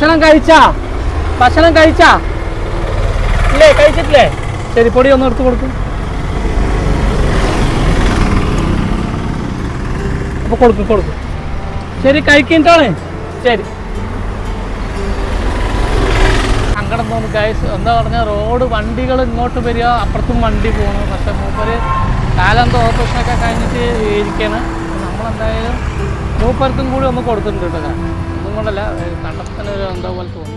ഭക്ഷണം കഴിച്ചാ? ഭക്ഷണം കഴിച്ചാ? ഇല്ലേ കഴിച്ചിട്ടില്ലേ? ശരി പൊടി ഒന്ന് എടുത്തു കൊടുക്കും. അപ്പൊ കൊടുക്കും കൊടുക്കും. ശരി കഴിക്കണ്ടാണ് ശരി. സങ്കടം തോന്നുന്നു ഗൈസ് എന്താ പറഞ്ഞാൽ റോഡ് വണ്ടികൾ ഇങ്ങോട്ട് വരിക അപ്പുറത്തും വണ്ടി പോകണം പക്ഷെ മൂപ്പര് കാലം ഓപ്പറേഷനൊക്കെ കഴിഞ്ഞിട്ട് അപ്പോൾ നമ്മളെന്തായാലും മൂപ്പർക്കും കൂടി ഒന്ന് കൊടുത്തിട്ടുണ്ട് കേട്ടോ ഒന്നും കൊണ്ടല്ല കണ്ടപ്പോൾ തന്നെ ഒരു എന്താ പോലെ തോന്നി.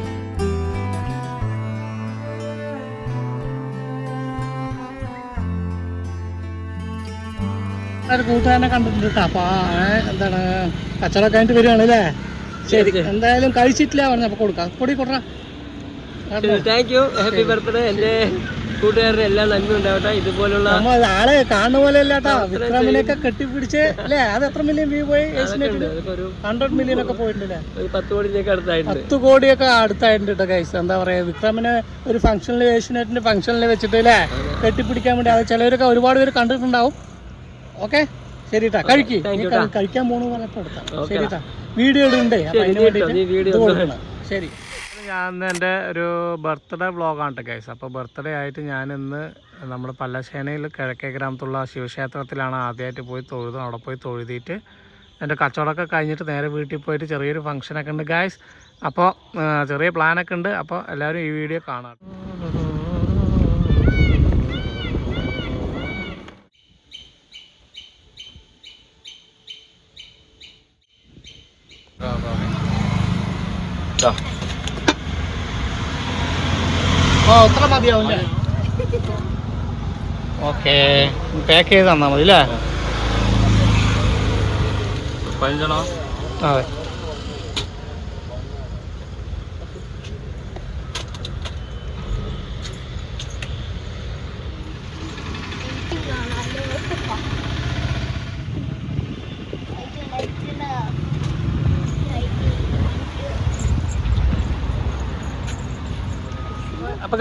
ഒരു കൂട്ടുകാരനെ കണ്ടിട്ടുണ്ട് കേട്ടോ അപ്പോൾ എന്താണ് കച്ചവടമൊക്കെ ആയിട്ട് വരികയാണ് അല്ലേ? ശരി എന്തായാലും കഴിച്ചിട്ടില്ല പറഞ്ഞു കൊടുക്കാം. പൊടി കൊടുക്കാം താങ്ക് യു ഹാപ്പി ബർത്ത്ഡേ എന്റെ കൂട്ടുകാരുടെ എല്ലാം നന്മ ഉണ്ടാവട്ടെ ഇതുപോലുള്ള ആളെ കാണുന്ന പോലെ അല്ലാട്ടാ വിക്രമിനെയൊക്കെ കെട്ടിപ്പിടിച്ച് അല്ലേ? അത് എത്ര മില്യൺ വ്യൂ പോയി? ഹൺഡ്രഡ് മില്യൺ ഒക്കെ പോയിട്ടുണ്ട് ഒരു പത്ത് കോടിയിലേക്ക് അടുത്തായിട്ടുണ്ട്. പത്ത് കോടിയൊക്കെ അടുത്തായിട്ടുണ്ട് കേട്ടോ കൈസ് എന്താ പറയാ വിക്രമിനെ ഒരു ഫംഗ്ഷനിൽ ഏഷ്യനെറ്റിന്റെ ഫംഗ്ഷനിൽ വെച്ചിട്ട് അല്ലേ കെട്ടിപ്പിടിക്കാൻ വേണ്ടി അത് ചിലവരൊക്കെ ഒരുപാട് പേര് കണ്ടിട്ടുണ്ടാവും. ഓക്കെ? ശരിട്ടാ കഴിക്ക്. കഴിക്കാൻ പോണെന്ന് പറഞ്ഞപ്പോ എടുത്താ. ശരിട്ടാ ശരി ട്ടാ. വീഡിയോ ഇടുന്നുണ്ടേ ശരി, ഞാൻ എന്റെ ഒരു ബർത്ത്ഡേ വ്ളോഗാണ് കേട്ടോ ഗൈസ് അപ്പോൾ ബർത്ത്ഡേ ആയിട്ട് ഞാൻ ഇന്ന് നമ്മുടെ പല്ലശ്ശേനയിൽ കിഴക്കേ ഗ്രാമത്തുള്ള ശിവക്ഷേത്രത്തിലാണ് ആദ്യമായിട്ട് പോയി തൊഴുത് അവിടെ പോയി തൊഴുതിയിട്ട് എന്റെ കച്ചവടമൊക്കെ കഴിഞ്ഞിട്ട് നേരെ വീട്ടിൽ പോയിട്ട് ചെറിയൊരു ഫംഗ്ഷനൊക്കെ ഉണ്ട് ഗായ്സ് അപ്പോൾ ചെറിയ പ്ലാനൊക്കെ ഉണ്ട്. അപ്പോൾ എല്ലാവരും ഈ വീഡിയോ കാണാം. ഓ എത്ര മതിയാവും അല്ലേ ഓക്കെ പാക്ക് ചെയ്ത് തന്നാൽ മതി അല്ലേ അതെ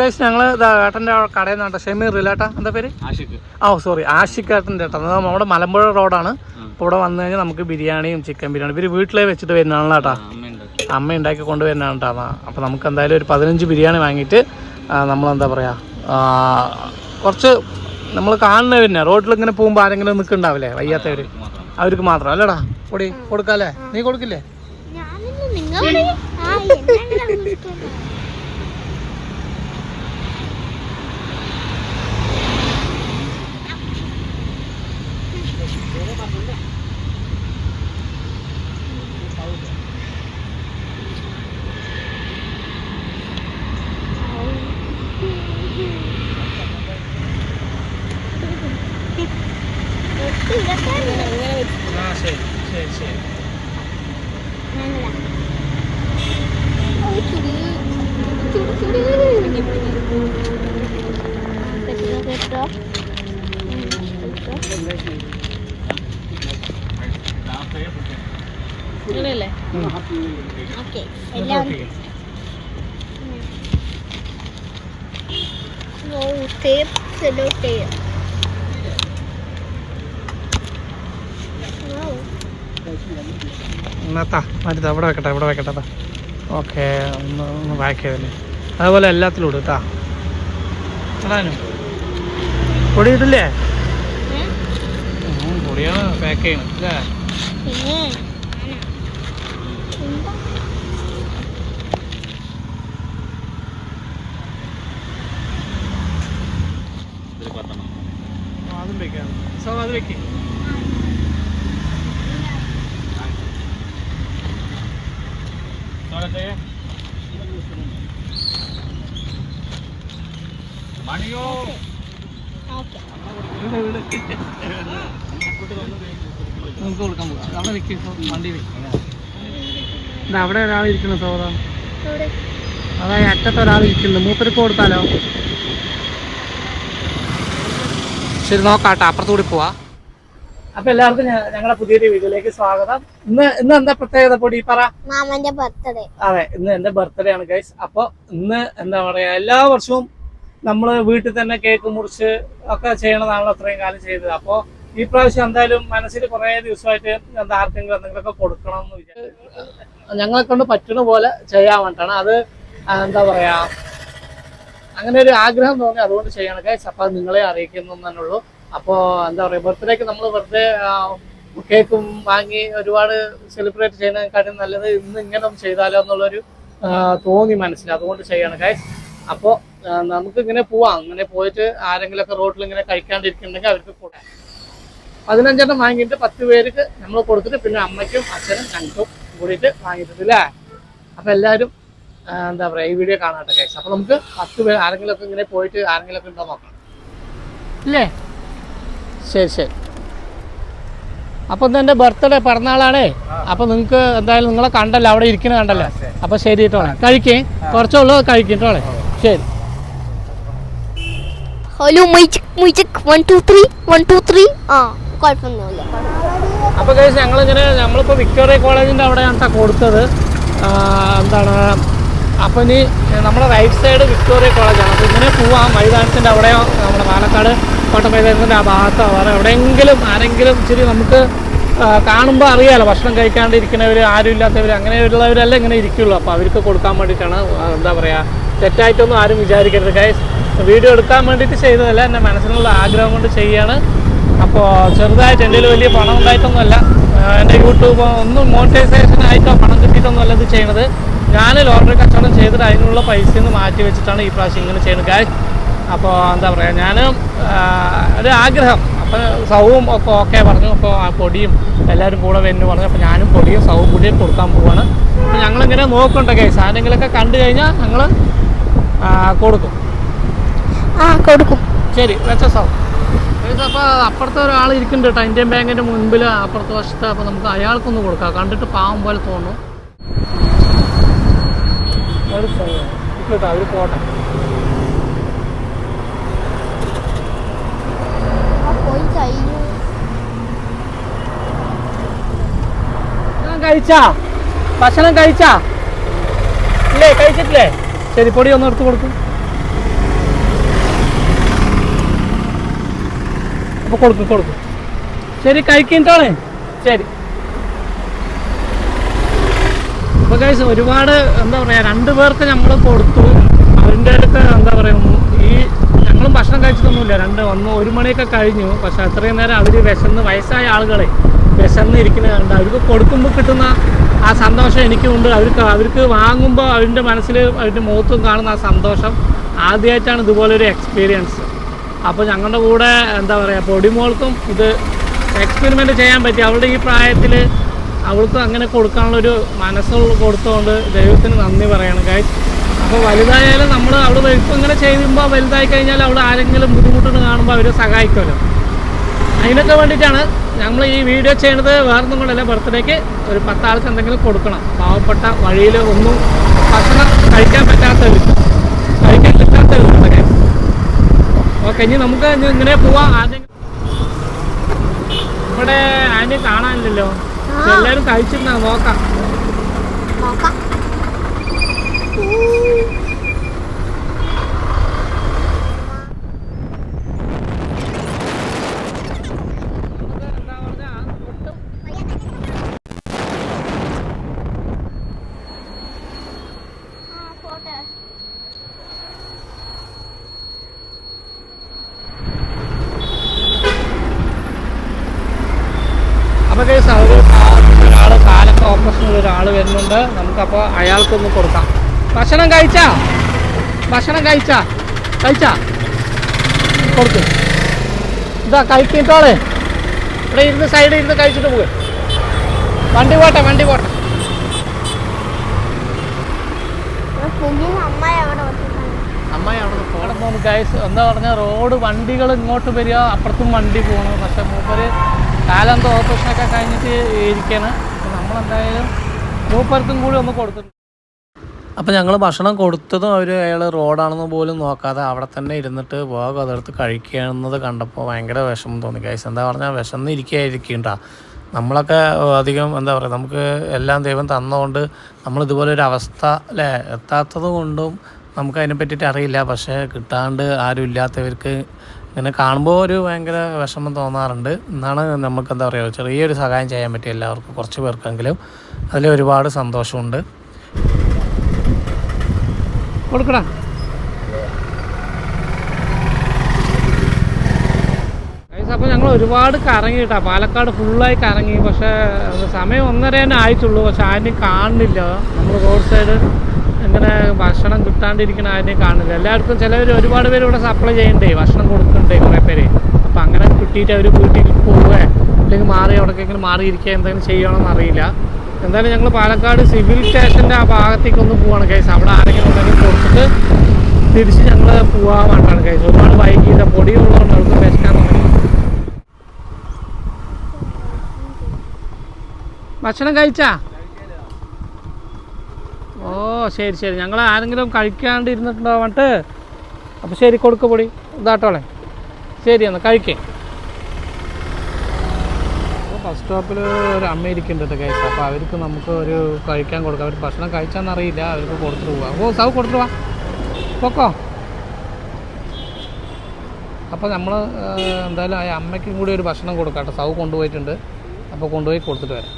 അപ്പൊ ഞങ്ങൾ ഞങ്ങൾ ഏട്ടന്റെ കടയിൽ നിന്നാട്ടോ ഷെമീർ ഇല്ലേട്ടാ എന്താ പേര്? ആ സോറി ആഷിക്കേട്ടന്റെ ഏട്ടാ. അത് നമ്മുടെ മലമ്പുഴ റോഡാണ്. അപ്പോൾ ഇവിടെ വന്നു കഴിഞ്ഞാൽ നമുക്ക് ബിരിയാണിയും ചിക്കൻ ബിരിയാണി ഇവർ വീട്ടിലേ വെച്ചിട്ട് വരുന്നതാണ് കേട്ടാ. അമ്മ ഉണ്ടാക്കി. കൊണ്ടുവരുന്നതാണ് കേട്ടോ അപ്പോൾ നമുക്ക് എന്തായാലും ഒരു പതിനഞ്ച് ബിരിയാണി വാങ്ങിയിട്ട് നമ്മളെന്താ പറയുക കുറച്ച് നമ്മൾ കാണുന്നവർ തന്നെ റോഡിൽ ഇങ്ങനെ പോകുമ്പോൾ ആരെങ്കിലും നിൽക്കുന്നുണ്ടാവില്ലേ വയ്യാത്തവർ അവർക്ക് മാത്രം. അല്ലേടാ പൊടി കൊടുക്കാല്ലേ? നീ കൊടുക്കില്ലേ? ആ എന്നെ വിളിക്കുന്നു ആ ശരി ശരി ശരി ഓക്കെ. എല്ലാം ഓ ടേപ്പ് സെലോ ടേപ്പ് Wow. എന്നാത്താ മരുന്ന് അവിടെ വെക്കട്ടെ ഇവിടെ വെക്കട്ടെ ഓക്കെ ഒന്ന് ഒന്ന് പാക്ക് ചെയ്തല്ലേ അതുപോലെ എല്ലാത്തിലും ഇടും കേട്ടാ പൊടി ഇടില്ലേ പൊടിയാണ് പാക്ക് ചെയ്യണം അല്ലേ പിന്നെ എന്താ ആ, അതും വെക്കാം സോ അത് വെക്ക്. മണിയോ? നമുക്ക് കൊടുക്കാൻ പോകാം അവിടെ വെക്ക് വണ്ടി വെക്കും അവിടെ ഒരാൾ ഇരിക്കുന്നു സോദാ അതായത് അറ്റത്ത് ഒരാൾ ഇരിക്കുന്നു. മൂപ്പർക്ക് കൊടുത്താലോ? ശരി നോക്കാട്ടെ അപ്പുറത്തുകൂടി പോവാ. അപ്പൊ എല്ലാവർക്കും ഞങ്ങളെ ഞങ്ങളുടെ പുതിയൊരു വീഡിയോയിലേക്ക് സ്വാഗതം. ഇന്ന് ഇന്ന് എന്താ പ്രത്യേകത പൊടി? പറ. മാമന്റെ ബർത്ത്ഡേ. അതെ ഇന്ന് എന്റെ ബർത്ത്ഡേ ആണ് ഗൈസ് അപ്പൊ ഇന്ന് എന്താ പറയാ എല്ലാ വർഷവും നമ്മൾ വീട്ടിൽ തന്നെ കേക്ക് മുറിച്ച് ഒക്കെ ചെയ്യണതാണല്ലോ അത്രയും കാലം ചെയ്തത്. അപ്പോൾ ഈ പ്രാവശ്യം എന്തായാലും മനസ്സിൽ കുറെ ദിവസമായിട്ട് എന്താ ആർക്കെങ്കിലും എന്തെങ്കിലുമൊക്കെ കൊടുക്കണം എന്ന് വിചാരിച്ചു ഞങ്ങളെ കൊണ്ട് പറ്റുന്ന പോലെ ചെയ്യാൻ വേണ്ടിയിട്ടാണ് അത് എന്താ പറയാ അങ്ങനെ ഒരു ആഗ്രഹം തോന്നി. അതുകൊണ്ട് ചെയ്യണം. ഗൈസ് അപ്പൊ നിങ്ങളെ അറിയിക്കുന്നു തന്നെയുള്ളൂ അപ്പോ എന്താ പറയുക ബർത്ത്ഡേക്ക് നമ്മൾ വെറുതെ കേക്കും വാങ്ങി ഒരുപാട് സെലിബ്രേറ്റ് ചെയ്യുന്നതിനെക്കാട്ടും നല്ലത് ഇന്ന് ഇങ്ങനെ ഒന്ന് ചെയ്താലോ എന്നുള്ളൊരു തോന്നി മനസ്സിൽ അതുകൊണ്ട് ചെയ്യണം ഗൈസ് അപ്പോൾ നമുക്ക് ഇങ്ങനെ പോവാം. അങ്ങനെ പോയിട്ട് ആരെങ്കിലുമൊക്കെ റോഡിൽ ഇങ്ങനെ കഴിക്കാണ്ടിരിക്കുന്നുണ്ടെങ്കിൽ അവർക്ക് കൊടുക്കാം. പതിനഞ്ചെണ്ണം വാങ്ങിയിട്ട് പത്ത് പേർക്ക് നമ്മൾ കൊടുത്തിട്ട് പിന്നെ അമ്മയ്ക്കും അച്ഛനും ഞങ്ങൾക്കും കൂടിയിട്ട് വാങ്ങിയിട്ടില്ലേ അപ്പം എല്ലാവരും എന്താ പറയാ ഈ വീഡിയോ കാണാട്ടെ കേസ് അപ്പൊ നമുക്ക് പത്ത് പേര് ആരെങ്കിലും ഒക്കെ ഇങ്ങനെ പോയിട്ട് ആരെങ്കിലും ഒക്കെ ഉണ്ടോ നോക്കാം. ഇല്ലേ ശരി ശരി. അപ്പൊ ഇന്ന് എന്റെ ബർത്ത്ഡേ പിറന്നാളാണേ. അപ്പൊ നിങ്ങക്ക് എന്തായാലും നിങ്ങളെ കണ്ടല്ലോ അവിടെ ഇരിക്കുന്ന കണ്ടല്ലോ. അപ്പൊ ശരി കേട്ടോളെ കഴിക്കേ. കുറച്ചുള്ളൂ കഴിക്കും കേട്ടോളെ ശരി. Hello mic check mic check one two three one two three ആ കുഴപ്പമൊന്നുമില്ല. അപ്പോൾ കഴിച്ച് ഞങ്ങളിങ്ങനെ നമ്മളിപ്പോൾ വിക്ടോറിയ കോളേജിന്റെ അവിടെയാണ് ഞാൻ കൊടുത്തത്. എന്താണ് അപ്പോൾ ഇനി നമ്മുടെ റൈറ്റ് സൈഡ് വിക്ടോറിയ കോളേജാണ് അപ്പോൾ ഇങ്ങനെ പോവാം. മൈതാനത്തിന്റെ അവിടെയോ നമ്മുടെ പാലക്കാട് കോട്ട മൈതാനത്തിന്റെ ആ ഭാഗത്തോ. വേറെ എവിടെയെങ്കിലും ആരെങ്കിലും ഇച്ചിരി നമുക്ക് കാണുമ്പോൾ അറിയാമല്ലോ ഭക്ഷണം കഴിക്കാണ്ടിരിക്കുന്നവർ ആരും ഇല്ലാത്തവർ അങ്ങനെയുള്ളവരല്ല ഇങ്ങനെ ഇരിക്കുള്ളൂ. അപ്പോൾ അവർക്ക് കൊടുക്കാൻ വേണ്ടിയിട്ടാണ് എന്താ പറയുക തെറ്റായിട്ടൊന്നും ആരും വിചാരിക്കരുത് ഗൈസ് വീഡിയോ എടുക്കാൻ വേണ്ടിയിട്ട് ചെയ്തതല്ല എന്റെ മനസ്സിലുള്ള ആഗ്രഹം കൊണ്ട് ചെയ്യാണ്. അപ്പോൾ ചെറുതായിട്ട് എന്റെ വലിയ പണം ഉണ്ടായിട്ടൊന്നുമല്ല. എന്റെ യൂട്യൂബ് ഒന്നും മോണിറ്റൈസേഷൻ ആയിട്ടോ പണം കിട്ടിയിട്ടൊന്നും അല്ല ഇത് ചെയ്യണത്. ഞാൻ ലോട്ടറി കച്ചവടം ചെയ്തിട്ട് അതിനുള്ള പൈസ നിന്ന് മാറ്റി വെച്ചിട്ടാണ് ഈ പ്രാവശ്യം ഇങ്ങനെ ചെയ്യുന്നത്. കാര്യം അപ്പോൾ എന്താ പറയുക ഞാൻ ഒരു ആഗ്രഹം. അപ്പോൾ സൗവും ഒക്കെ ഓക്കെ പറഞ്ഞു. അപ്പോൾ ആ പൊടിയും എല്ലാവരും കൂടെ വരുന്നു പറഞ്ഞു. അപ്പോൾ ഞാനും പൊടിയും സൗവും പൊടിയും കൊടുക്കാൻ പോവാണ്. അപ്പോൾ ഞങ്ങളിങ്ങനെ നോക്കണ്ട കേസ് ആരെങ്കിലൊക്കെ കണ്ടു കഴിഞ്ഞാൽ ഞങ്ങൾ കൊടുക്കും. ആ കൊടുക്കും. ശരി വെച്ച സൗ. അപ്പോൾ അപ്പുറത്തെ ഒരാൾ ഇരിക്കുന്നുണ്ട് കേട്ടോ. ഇന്ത്യൻ ബാങ്കിന്റെ മുൻപിൽ അപ്പുറത്തെ വശത്ത്. അപ്പോൾ നമുക്ക് അയാൾക്കൊന്ന് കൊടുക്കാം. കണ്ടിട്ട് പാവം പോലെ തോന്നും. അവർ പോട്ടെ കഴിച്ചാ? ഭക്ഷണം കഴിച്ചാ? ഇല്ലേ കഴിച്ചിട്ടില്ലേ? ശരി പൊടി ഒന്ന് എടുത്തു കൊടുക്കും. അപ്പൊ കൊടുക്കും കൊടുക്കും. ശരി കഴിക്കണ്ടോളെ ശരി. കഴിച്ച് ഒരുപാട് എന്താ പറയുക രണ്ടു പേർക്ക് നമ്മൾ കൊടുത്തു. അവരുടെ അടുത്ത് എന്താ പറയുക ഈ ഞങ്ങളും ഭക്ഷണം കഴിച്ചിട്ടൊന്നുമില്ല. രണ്ട് ഒന്ന് ഒരു മണിയൊക്കെ കഴിഞ്ഞു. പക്ഷെ അത്രയും നേരം അവർ വിശന്ന് വയസ്സായ ആളുകളെ വിശന്ന് ഇരിക്കുന്നത് കണ്ട് അവർക്ക് കൊടുക്കുമ്പോൾ കിട്ടുന്ന ആ സന്തോഷം എനിക്കുണ്ട് അവർക്ക് അവർക്ക് വാങ്ങുമ്പോൾ അവരുടെ മനസ്സിൽ അവരുടെ മുഖത്തും കാണുന്ന ആ സന്തോഷം ആദ്യമായിട്ടാണ് ഇതുപോലൊരു എക്സ്പീരിയൻസ് അപ്പോൾ ഞങ്ങളുടെ കൂടെ എന്താ പറയുക പൊടിമോൾക്കും ഇത് എക്സ്പെരിമെന്റ് ചെയ്യാൻ പറ്റി. അവളുടെ ഈ പ്രായത്തിൽ അവൾക്ക് അങ്ങനെ കൊടുക്കാനുള്ള ഒരു മനസ്സുള്ള കൊടുത്തുകൊണ്ട് ദൈവത്തിന് നന്ദി പറയണം കാര്യം അപ്പോൾ വലുതായാലും നമ്മൾ അവൾ ഇപ്പം ഇങ്ങനെ ചെയ്യുമ്പോൾ വലുതായി കഴിഞ്ഞാൽ അവൾ ആരെങ്കിലും ബുദ്ധിമുട്ടുണ്ട് കാണുമ്പോൾ അവരെ സഹായിക്കുമല്ലോ. അതിനൊക്കെ വേണ്ടിയിട്ടാണ് നമ്മൾ ഈ വീഡിയോ ചെയ്യണത്. വേറൊന്നും കൊണ്ടല്ല ബർത്ത്ഡേക്ക് ഒരു പത്താൾക്ക് എന്തെങ്കിലും കൊടുക്കണം. പാവപ്പെട്ട വഴിയിൽ ഒന്നും ഭക്ഷണം കഴിക്കാൻ പറ്റാത്തവർ കഴിക്കാൻ കിട്ടാത്തവരുണ്ടൊക്കെ ഓക്കെ ഇനി നമുക്ക് ഇങ്ങനെ പോവാം. ആദ്യം ഇവിടെ ആന്റി കാണാനില്ലല്ലോ. ആ. കഴിച്ചിരുന്നാ നോക്കാം നോക്കാം അപ്പോൾ കേസ് ഒരു ഒരാൾ കാലൊക്കെ ഓപ്പറേഷൻ വരുന്നുണ്ട് നമുക്കപ്പോൾ അയാൾക്കൊന്ന് കൊടുക്കാം. ഭക്ഷണം കഴിച്ചാ? ഭക്ഷണം കഴിച്ചാ? കഴിച്ചാ? കൊടുക്കും. ഇതാ കഴിക്കിട്ടോളെ. ഇവിടെ ഇരുന്ന് സൈഡിൽ ഇരുന്ന് കഴിച്ചിട്ട് പോകും വണ്ടി പോട്ടെ വണ്ടി പോട്ടെ. അവിടെ പോകുന്നു ഗൈസ് എന്താ പറഞ്ഞാൽ റോഡ് വണ്ടികൾ ഇങ്ങോട്ട് വരിക അപ്പുറത്തും വണ്ടി പോകണം പക്ഷെ മൂപ്പര് കാലം ഓപ്പറേഷനൊക്കെ കഴിഞ്ഞിട്ട് ഇരിക്കുകയാണ് നമ്മളെന്തായാലും മൂപ്പർക്കും കൂടി ഒന്ന് കൊടുത്തിട്ടുണ്ട്. അപ്പോൾ ഞങ്ങൾ ഭക്ഷണം കൊടുത്തതും അവർ അയാൾ റോഡാണെന്ന് പോലും നോക്കാതെ അവിടെ തന്നെ ഇരുന്നിട്ട് വേഗം അതെടുത്ത് കഴിക്കുന്നത് കണ്ടപ്പോൾ ഭയങ്കര വിഷമം തോന്നി. കൈസ് എന്താ പറഞ്ഞാൽ വിശന്നിരിക്കുകയായിരിക്കണ്ട നമ്മളൊക്കെ അധികം എന്താ പറയുക നമുക്ക് എല്ലാം ദൈവം തന്നതുകൊണ്ട് നമ്മൾ ഇതുപോലെ ഒരു അവസ്ഥ അല്ലേ എത്താത്തത് കൊണ്ടും നമുക്ക് അതിനെ പറ്റിയിട്ട് അറിയില്ല. പക്ഷേ കിട്ടാണ്ട് ആരും ഇല്ലാത്തവർക്ക് ഇങ്ങനെ കാണുമ്പോൾ ഒരു ഭയങ്കര വിഷമം തോന്നാറുണ്ട്. എന്നാണ് നമുക്ക് എന്താ പറയുക ചെറിയൊരു സഹായം ചെയ്യാൻ പറ്റിയ എല്ലാവർക്കും കുറച്ച് പേർക്കെങ്കിലും. അതിൽ ഒരുപാട് സന്തോഷമുണ്ട്. കൊടുക്കടാ. അപ്പോൾ ഞങ്ങൾ ഒരുപാട് കറങ്ങി കേട്ടോ പാലക്കാട് ഫുള്ളായി കറങ്ങി. പക്ഷേ സമയം ഒന്നര തന്നെ ആയിട്ടുള്ളൂ. പക്ഷെ ആരെയും കാണുന്നില്ല. നമ്മൾ റോഡ് സൈഡ് ഇങ്ങനെ ഭക്ഷണം കിട്ടാണ്ടിരിക്കുന്ന ആരെയും കാണുന്നില്ല. എല്ലാവർക്കും ചിലവർ ഒരുപാട് പേര് ഇവിടെ സപ്ലൈ ചെയ്യണ്ടേ ഭക്ഷണം കൊടുക്കണ്ടേ കുറേ പേര്. അപ്പോൾ അങ്ങനെ കിട്ടിയിട്ട് അവർ വീട്ടിൽ പോവുക അല്ലെങ്കിൽ മാറി എവിടേക്കെങ്കിലും മാറിയിരിക്കുക എന്തെങ്കിലും ചെയ്യണമെന്ന് അറിയില്ല. എന്തായാലും ഞങ്ങൾ പാലക്കാട് സിവിൽ സ്റ്റേഷന്റെ ആ ഭാഗത്തേക്ക് ഒന്ന് പോവാണ് കേസ് അവിടെ ആരെങ്കിലും ഉണ്ടെങ്കിൽ കൊടുത്തിട്ട് തിരിച്ച് ഞങ്ങൾ പോകാൻ വേണ്ടാണ് കേസ് ഒരുപാട് വൈകിട്ട് പൊടിയുള്ളതുകൊണ്ട് അവർക്ക് വിശക്കാൻ തുടങ്ങി ഭക്ഷണം കഴിച്ചാ? ഓ ശരി ശരി. ഞങ്ങൾ ആരെങ്കിലും കഴിക്കാണ്ട് ഇരുന്നിട്ടുണ്ടോ വന്നിട്ട് അപ്പോൾ ശരി കൊടുക്ക് പൊടി. ഇതാട്ടോളെ ശരി എന്നാൽ കഴിക്കേ. ബസ് സ്റ്റോപ്പിൽ ഒരു അമ്മ ഇരിക്കുന്നുണ്ട് കഴിച്ച അപ്പോൾ അവർക്ക് നമുക്ക് ഒരു കഴിക്കാൻ കൊടുക്കാം. അവർ ഭക്ഷണം കഴിച്ചാന്നറിയില്ല അവർക്ക് കൊടുത്തിട്ട് പോവാം. ഓ സൗ കൊടുത്തിട്ട് വാ. പൊക്കോ. അപ്പോൾ നമ്മൾ എന്തായാലും ആ അമ്മയ്ക്കും കൂടി ഒരു ഭക്ഷണം കൊടുക്കാം കേട്ടോ. സൗ കൊണ്ടുപോയിട്ടുണ്ട്. അപ്പോൾ കൊണ്ടുപോയി കൊടുത്തിട്ട് വരാം.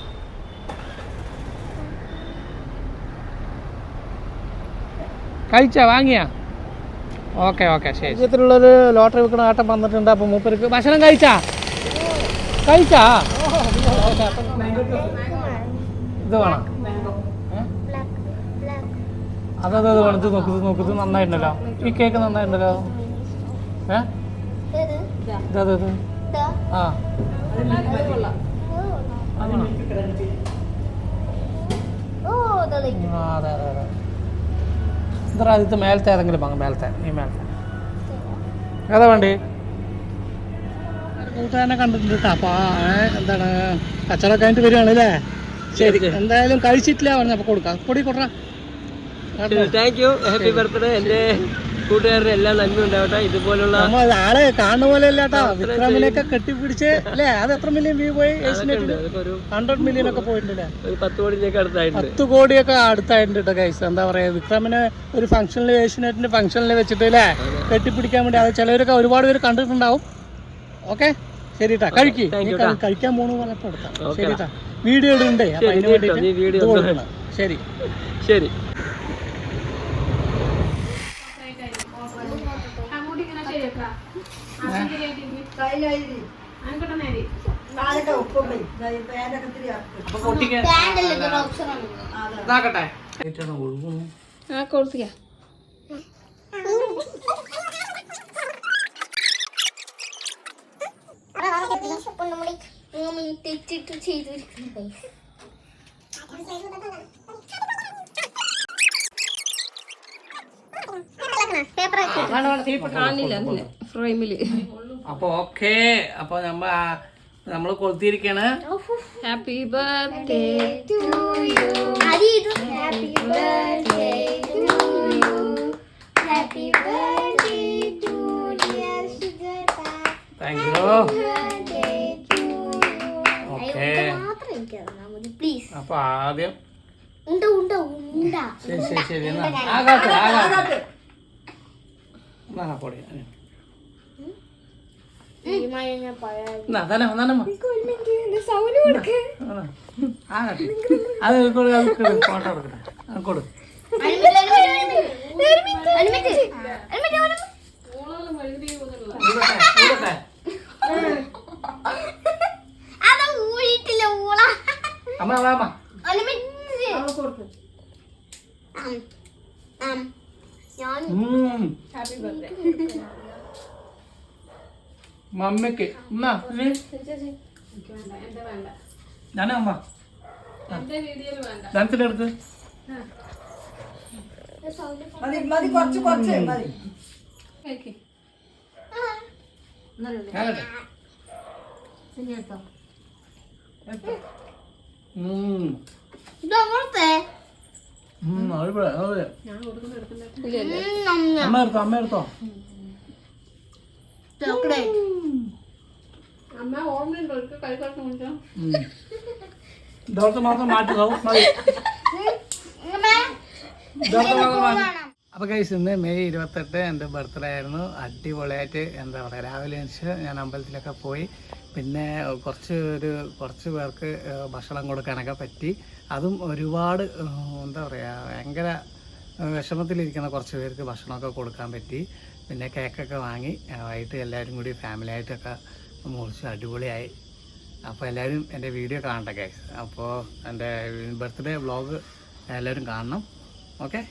കഴിച്ചാ? വാങ്ങിയ? ഓക്കെ ഓക്കെ ശരി ഇതിലുള്ളൊരു ലോട്ടറി വെക്കണ ആട്ടം വന്നിട്ടുണ്ട്. അപ്പോൾ മൂപ്പർക്ക് ഭക്ഷണം കഴിച്ചാ? കഴിച്ചാ? ഇത് വേണം? അതത് അത് വേണം. ഇത് നോക്ക് ഇത് നന്നായിട്ടുണ്ടല്ലോ. ഈ കേക്ക് നന്നായിട്ടുണ്ടല്ലോ. ഏ? ഇത് അത് ഇത് ആ. അതെ അതെ അതെ ഇത്ര ആദ്യത്തെ മേലത്തെ ഏതെങ്കിലും മേലത്തെ. ഈ മേലത്തെ. ഏതാ വേണ്ടി? കൂട്ടുകാരനെ കണ്ടിട്ടുണ്ട് കേട്ടോ. അപ്പോൾ എന്താണ് കച്ചവടം കഴിഞ്ഞിട്ട് വരികയാണ് അല്ലേ ശരി എന്തായാലും കഴിച്ചിട്ടില്ല പറഞ്ഞു അപ്പോൾ കൊടുക്കാം. പൊടി കൊടുക്കാം. താങ്ക് യു ഹാപ്പി ബർത്ത്ഡേ എന്റെ കൂട്ടുകാരുടെ എല്ലാം നന്മ ഉണ്ടാവട്ടെ. ഇതുപോലുള്ള ആളെ കാണുന്ന പോലെ അല്ലാട്ടോ വിക്രമിനെയൊക്കെ കെട്ടിപ്പിടിച്ച് അല്ലേ? അത് എത്ര മില്യൺ വ്യൂ പോയി? ഹൺഡ്രഡ് മില്യൺ ഒക്കെ പോയിട്ടുണ്ടല്ലേ? ഒരു പത്ത് കോടിയൊക്കെ അടുത്തായിട്ടുണ്ട്. പത്ത് കോടിയൊക്കെ അടുത്തായിട്ടുണ്ട് കേട്ടോ ഗൈസ് എന്താ പറയാ വിക്രമിനെ ഒരു ഫംഗ്ഷനിൽ ഏഷ്യനെറ്റിന്റെ ഫംഗ്ഷനിൽ വെച്ചിട്ട് അല്ലേ? കെട്ടിപ്പിടിക്കാൻ വേണ്ടി അത് ചിലവരൊക്കെ ഒരുപാട് പേര് കണ്ടിട്ടുണ്ടാവും. ഓക്കെ? ശരി ട്ടാ കഴിക്ക്. Thank നീ you ക- ട്ടാ. കഴിക്കാൻ പോണു പറഞ്ഞപ്പോ എടുത്താ. ശരി വീഡിയോ ഇടുന്നുണ്ടേ അപ്പൊ അതിന് വേണ്ടിട്ട് ശരി. ശരി. ആ പൊട്ടിക്ക് Candle ഇതൊരു option ആണ്. ഇതാക്കട്ടെ അപ്പൊ നമ്മുടെ മൂന്ന് തെറ്റിട്ട് ചെയ്തിരിക്കുന്നു ഫ്രെയിമിൽ അപ്പൊ ഓക്കെ അപ്പൊ നമ്മ നമ്മൾ കൊളുത്തിയിരിക്കാണ് happy birthday to you happy birthday to you happy birthday to dear Sujata. Thank you അപ്പൊ ആദ്യം ശരി ശരി ശരി എന്നാ. ആകാത്തെ ആകാത്തെ എന്നാ പൊടി അത് കൊടു അത് കൊടു ഫോട്ടോ എടുക്കട്ടെ അത് കൊടു. ഊടട്ടെ, ഉം. മമ്മിക്ക്. ഞാനാ അമ്മ ധനത്തിനെടുത്ത് ആകട്ടെ ഉം. ഇതങ്ങോട്ടേ ഉം, അടിപൊളി, അടിപൊളി. അമ്മ എടുത്തോ അമ്മ എടുത്തോ. ഇതോടത്ത് മാത്രം മാറ്റി മതി ഇതോടത്ത് മാത്രം മാറ്റി. അപ്പോൾ കഴിച്ച് ഇന്ന് മെയ് ഇരുപത്തെട്ട് എന്റെ ബർത്ത്ഡേ ആയിരുന്നു. അടിപൊളിയായിട്ട് എന്താ പറയുക രാവിലെ എണിച്ച് ഞാൻ അമ്പലത്തിലൊക്കെ പോയി. പിന്നെ കുറച്ച് ഒരു കുറച്ച് പേർക്ക് ഭക്ഷണം കൊടുക്കാനൊക്കെ പറ്റി. അതും ഒരുപാട് എന്താ പറയുക ഭയങ്കര വിഷമത്തിലിരിക്കുന്ന കുറച്ച് പേർക്ക് ഭക്ഷണമൊക്കെ കൊടുക്കാൻ പറ്റി. പിന്നെ കേക്കൊക്കെ വാങ്ങി വൈകിട്ട് എല്ലാവരും കൂടി ഫാമിലി ആയിട്ടൊക്കെ മുറിച്ച് അടിപൊളിയായി. അപ്പോൾ എല്ലാവരും എന്റെ വീഡിയോ കാണട്ടെ ഗൈസ് അപ്പോൾ എന്റെ ബർത്ത്ഡേ വ്ളോഗ് എല്ലാവരും കാണണം. ഓക്കെ